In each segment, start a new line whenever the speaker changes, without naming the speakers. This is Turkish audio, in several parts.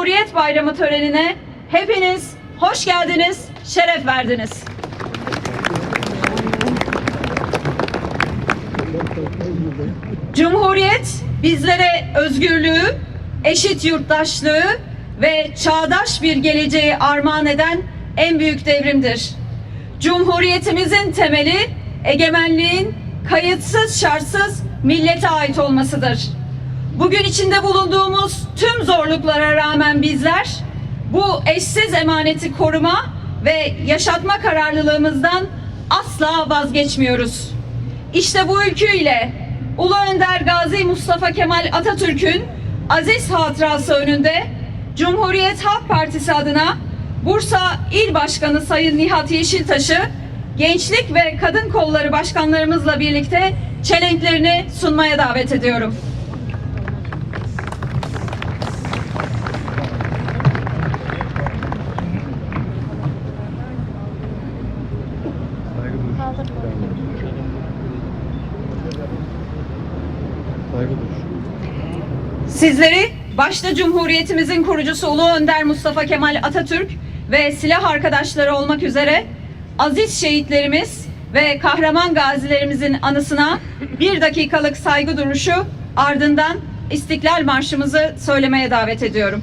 Cumhuriyet Bayramı törenine hepiniz hoş geldiniz, şeref verdiniz. Cumhuriyet bizlere özgürlüğü, eşit yurttaşlığı ve çağdaş bir geleceği armağan eden en büyük devrimdir. Cumhuriyetimizin temeli egemenliğin kayıtsız şartsız millete ait olmasıdır. Bugün içinde bulunduğumuz tüm zorluklara rağmen bizler bu eşsiz emaneti koruma ve yaşatma kararlılığımızdan asla vazgeçmiyoruz. İşte bu ülküyle Ulu Önder Gazi Mustafa Kemal Atatürk'ün aziz hatırası önünde Cumhuriyet Halk Partisi adına Bursa İl Başkanı Sayın Nihat Yeşiltaş'ı Gençlik ve Kadın Kolları Başkanlarımızla birlikte çelenklerini sunmaya davet ediyorum.
Saygı duruş.
Sizleri başta Cumhuriyetimizin kurucusu Ulu Önder Mustafa Kemal Atatürk ve silah arkadaşları olmak üzere aziz şehitlerimiz ve kahraman gazilerimizin anısına bir dakikalık saygı duruşu ardından İstiklal Marşımızı söylemeye davet ediyorum.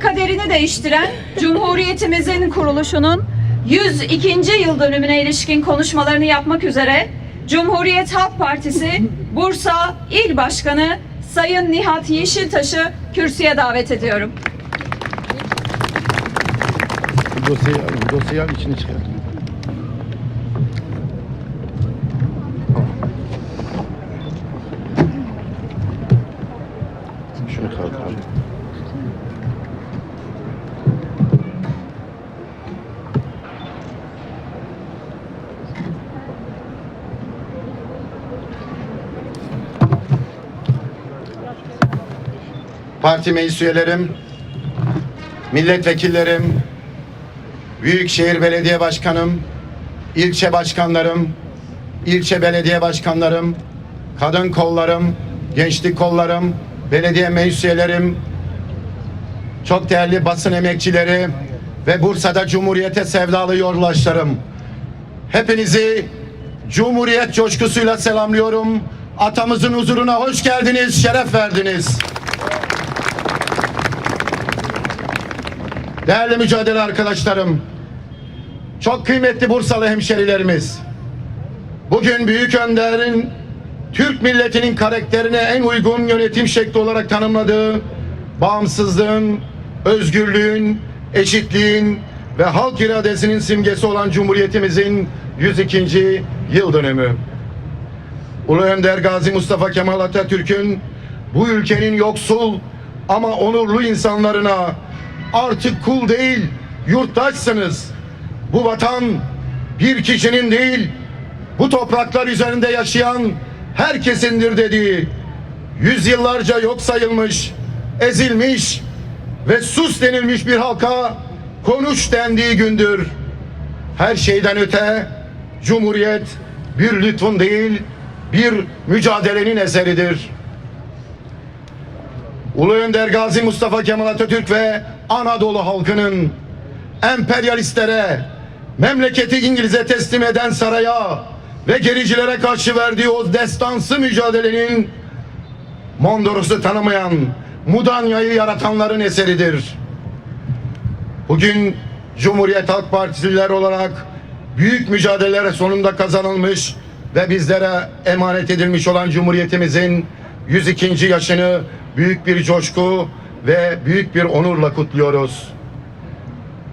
Kaderini değiştiren Cumhuriyetimizin kuruluşunun 102. yıl dönümüne ilişkin konuşmalarını yapmak üzere Cumhuriyet Halk Partisi Bursa İl Başkanı Sayın Nihat Yeşiltaş'ı kürsüye davet ediyorum.
Dosyayı al içini çıkar.
Parti meclis üyelerim, milletvekillerim, Büyükşehir Belediye Başkanım, ilçe başkanlarım, ilçe belediye başkanlarım, kadın kollarım, gençlik kollarım, belediye meclis üyelerim, çok değerli basın emekçileri ve Bursa'da Cumhuriyete sevdalı yoldaşlarım. Hepinizi Cumhuriyet coşkusuyla selamlıyorum. Atamızın huzuruna hoş geldiniz, şeref verdiniz. Değerli mücadele arkadaşlarım, çok kıymetli Bursalı hemşerilerimiz, bugün Büyük Önder'in Türk milletinin karakterine en uygun yönetim şekli olarak tanımladığı bağımsızlığın, özgürlüğün, eşitliğin ve halk iradesinin simgesi olan Cumhuriyetimizin 102. yıl dönümü. Ulu Önder Gazi Mustafa Kemal Atatürk'ün bu ülkenin yoksul ama onurlu insanlarına artık kul değil yurttaşsınız. Bu vatan bir kişinin değil bu topraklar üzerinde yaşayan herkesindir dediği yüzyıllarca yok sayılmış, ezilmiş ve sus denilmiş bir halka konuş dendiği gündür. Her şeyden öte Cumhuriyet bir lütfun değil bir mücadelenin eseridir. Ulu Önder Gazi Mustafa Kemal Atatürk ve Anadolu halkının emperyalistlere, memleketi İngiliz'e teslim eden saraya ve gericilere karşı verdiği o destansı mücadelenin Mondros'u tanımayan, Mudanya'yı yaratanların eseridir. Bugün Cumhuriyet Halk Partililer olarak büyük mücadelelere sonunda kazanılmış ve bizlere emanet edilmiş olan Cumhuriyetimizin 102. yaşını büyük bir coşku ve büyük bir onurla kutluyoruz.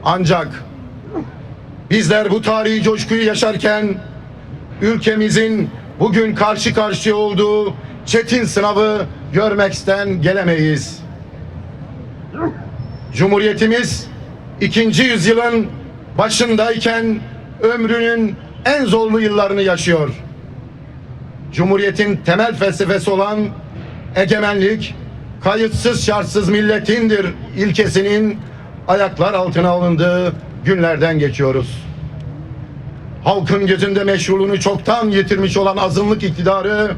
Ancak bizler bu tarihi coşkuyu yaşarken ülkemizin bugün karşı karşıya olduğu çetin sınavı görmekten gelemeyiz. Cumhuriyetimiz ikinci yüzyılın başındayken ömrünün en zorlu yıllarını yaşıyor. Cumhuriyetin temel felsefesi olan egemenlik, kayıtsız şartsız milletindir ilkesinin ayaklar altına alındığı günlerden geçiyoruz. Halkın gözünde meşruluğunu çoktan yitirmiş olan azınlık iktidarı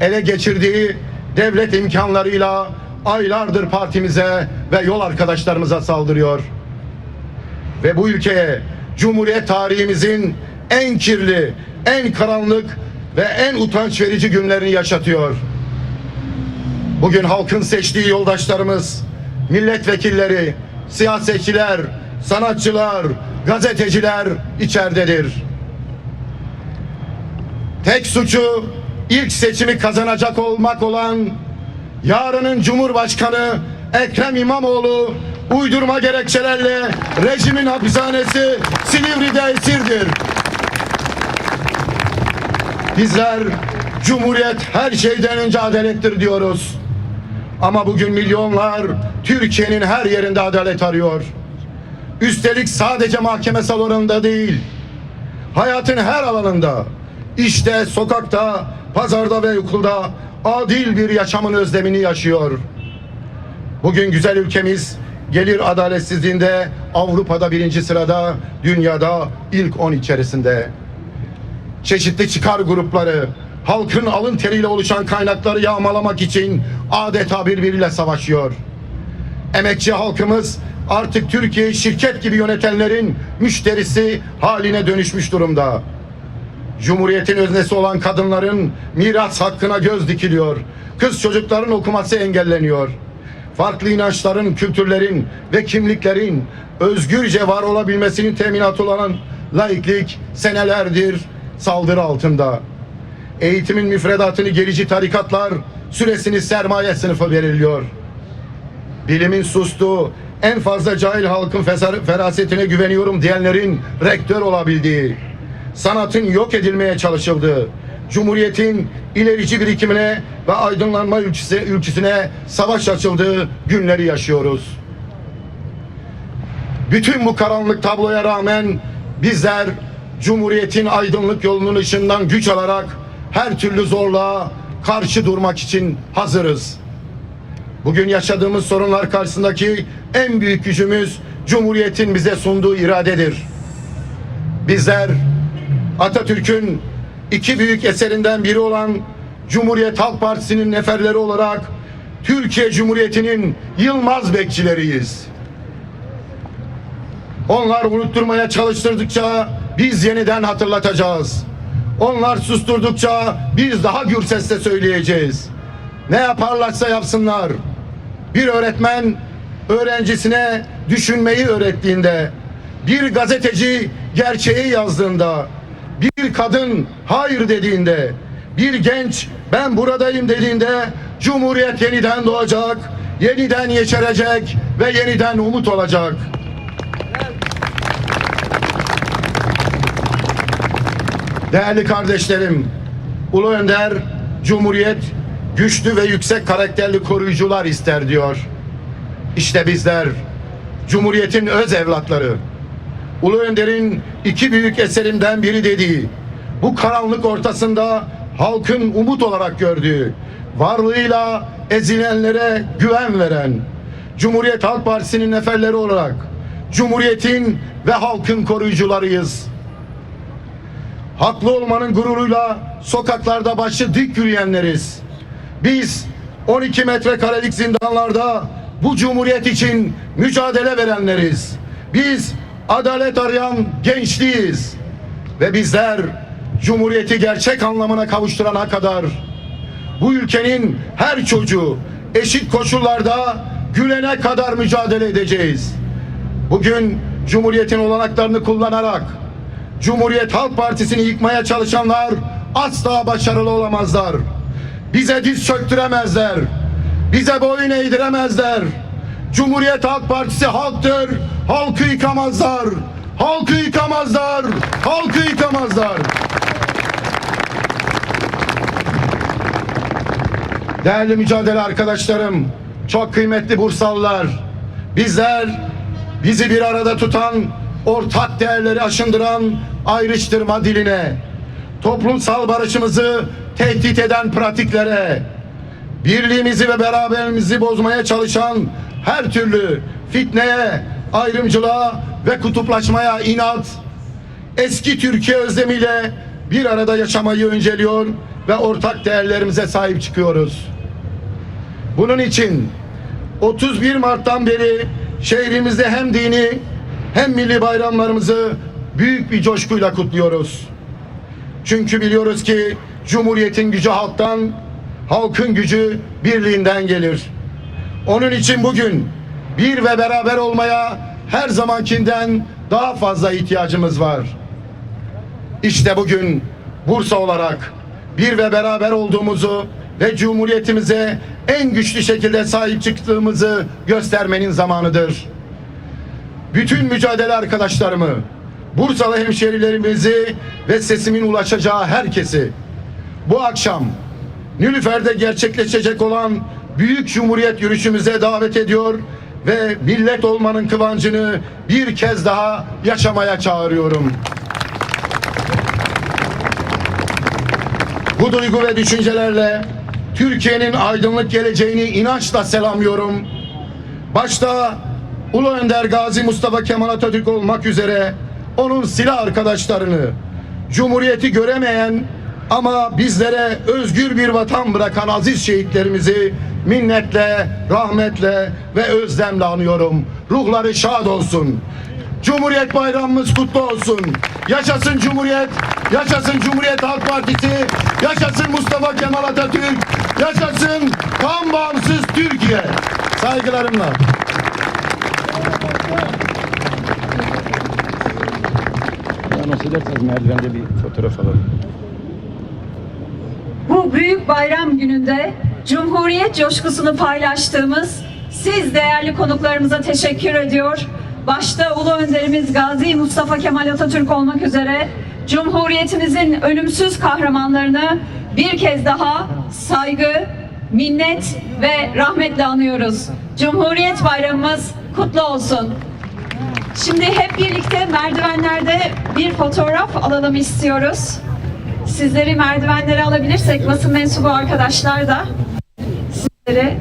ele geçirdiği devlet imkanlarıyla aylardır partimize ve yol arkadaşlarımıza saldırıyor. Ve bu ülkeye Cumhuriyet tarihimizin en kirli, en karanlık ve en utanç verici günlerini yaşatıyor. Bugün halkın seçtiği yoldaşlarımız, milletvekilleri, siyasetçiler, sanatçılar, gazeteciler içeridedir. Tek suçu ilk seçimi kazanacak olmak olan yarının Cumhurbaşkanı Ekrem İmamoğlu uydurma gerekçelerle rejimin hapishanesi Silivri'de esirdir. Bizler Cumhuriyet her şeyden önce adalettir diyoruz. Ama bugün milyonlar Türkiye'nin her yerinde adalet arıyor. Üstelik sadece mahkeme salonunda değil, hayatın her alanında, işte sokakta, pazarda ve okulda adil bir yaşamın özlemini yaşıyor. Bugün güzel ülkemiz gelir adaletsizliğinde Avrupa'da birinci sırada, dünyada ilk on içerisinde. Çeşitli çıkar grupları, halkın alın teriyle oluşan kaynakları yağmalamak için adeta birbiriyle savaşıyor. Emekçi halkımız artık Türkiye'yi şirket gibi yönetenlerin müşterisi haline dönüşmüş durumda. Cumhuriyetin öznesi olan kadınların miras hakkına göz dikiliyor. Kız çocukların okuması engelleniyor. Farklı inançların, kültürlerin ve kimliklerin özgürce var olabilmesinin teminatı olan laiklik senelerdir saldırı altında. Eğitimin müfredatını gerici tarikatlar süresini sermaye sınıfı veriliyor. Bilimin sustuğu, en fazla cahil halkın ferasetine güveniyorum diyenlerin rektör olabildiği, sanatın yok edilmeye çalışıldığı, Cumhuriyetin ilerici birikimine ve aydınlanma ülkesi, ülkesine savaş açıldığı günleri yaşıyoruz. Bütün bu karanlık tabloya rağmen bizler Cumhuriyetin aydınlık yolunun ışığından güç alarak her türlü zorluğa karşı durmak için hazırız. Bugün yaşadığımız sorunlar karşısındaki en büyük gücümüz Cumhuriyet'in bize sunduğu iradedir. Bizler Atatürk'ün iki büyük eserinden biri olan Cumhuriyet Halk Partisi'nin neferleri olarak Türkiye Cumhuriyeti'nin yılmaz bekçileriyiz. Onlar unutturmaya çalıştırdıkça biz yeniden hatırlatacağız. Onlar susturdukça biz daha gür sesle söyleyeceğiz. Ne yaparlarsa yapsınlar. Bir öğretmen öğrencisine düşünmeyi öğrettiğinde, bir gazeteci gerçeği yazdığında, bir kadın hayır dediğinde, bir genç ben buradayım dediğinde Cumhuriyet yeniden doğacak, yeniden yeşerecek ve yeniden umut olacak. Değerli kardeşlerim, Ulu Önder, Cumhuriyet güçlü ve yüksek karakterli koruyucular ister diyor. İşte bizler, Cumhuriyet'in öz evlatları. Ulu Önder'in iki büyük eserinden biri dediği, bu karanlık ortasında halkın umut olarak gördüğü, varlığıyla ezilenlere güven veren, Cumhuriyet Halk Partisi'nin neferleri olarak, Cumhuriyet'in ve halkın koruyucularıyız. Haklı olmanın gururuyla sokaklarda başı dik yürüyenleriz. Biz 12 metrekarelik zindanlarda bu cumhuriyet için mücadele verenleriz. Biz adalet arayan gençliğiz. Ve bizler cumhuriyeti gerçek anlamına kavuşturana kadar bu ülkenin her çocuğu eşit koşullarda gülene kadar mücadele edeceğiz. Bugün Cumhuriyet'in olanaklarını kullanarak Cumhuriyet Halk Partisi'ni yıkmaya çalışanlar asla başarılı olamazlar. Bize diz çöktüremezler. Bize boyun eğdiremezler. Cumhuriyet Halk Partisi halktır. Halkı yıkamazlar. Halkı yıkamazlar. Halkı yıkamazlar. Değerli mücadele arkadaşlarım, çok kıymetli Bursalılar, bizler bizi bir arada tutan, ortak değerleri aşındıran ayrıştırma diline, toplumsal barışımızı tehdit eden pratiklere, birliğimizi ve beraberliğimizi bozmaya çalışan her türlü fitneye, ayrımcılığa ve kutuplaşmaya inat, eski Türkiye özlemiyle bir arada yaşamayı önceliyor ve ortak değerlerimize sahip çıkıyoruz. Bunun için 31 Mart'tan beri şehrimizde hem dini hem milli bayramlarımızı büyük bir coşkuyla kutluyoruz. Çünkü biliyoruz ki Cumhuriyet'in gücü halktan, halkın gücü birliğinden gelir. Onun için bugün bir ve beraber olmaya her zamankinden daha fazla ihtiyacımız var. İşte bugün Bursa olarak bir ve beraber olduğumuzu ve Cumhuriyetimize en güçlü şekilde sahip çıktığımızı göstermenin zamanıdır. Bütün mücadele arkadaşlarımı, Bursalı hemşerilerimizi ve sesimin ulaşacağı herkesi bu akşam Nilüfer'de gerçekleşecek olan Büyük Cumhuriyet yürüyüşümüze davet ediyor ve millet olmanın kıvancını bir kez daha yaşamaya çağırıyorum. Bu duygu ve düşüncelerle Türkiye'nin aydınlık geleceğini inançla selamlıyorum. Başta Ulu Önder Gazi Mustafa Kemal Atatürk olmak üzere onun silah arkadaşlarını, Cumhuriyeti göremeyen ama bizlere özgür bir vatan bırakan aziz şehitlerimizi minnetle, rahmetle ve özlemle anıyorum. Ruhları şad olsun. Cumhuriyet bayramımız kutlu olsun. Yaşasın Cumhuriyet, yaşasın Cumhuriyet Halk Partisi, yaşasın Mustafa Kemal Atatürk, yaşasın tam bağımsız Türkiye. Saygılarımla.
Ya nasıl ederseniz merdivende bir fotoğraf alalım.
Bu büyük bayram gününde Cumhuriyet coşkusunu paylaştığımız siz değerli konuklarımıza teşekkür ediyor. Başta Ulu Önderimiz Gazi Mustafa Kemal Atatürk olmak üzere Cumhuriyetimizin ölümsüz kahramanlarını bir kez daha saygı, minnet ve rahmetle anıyoruz. Cumhuriyet Bayramımız kutlu olsun. Şimdi hep birlikte merdivenlerde bir fotoğraf alalım istiyoruz. Sizleri merdivenlere alabilirsek basın mensubu arkadaşlar da sizleri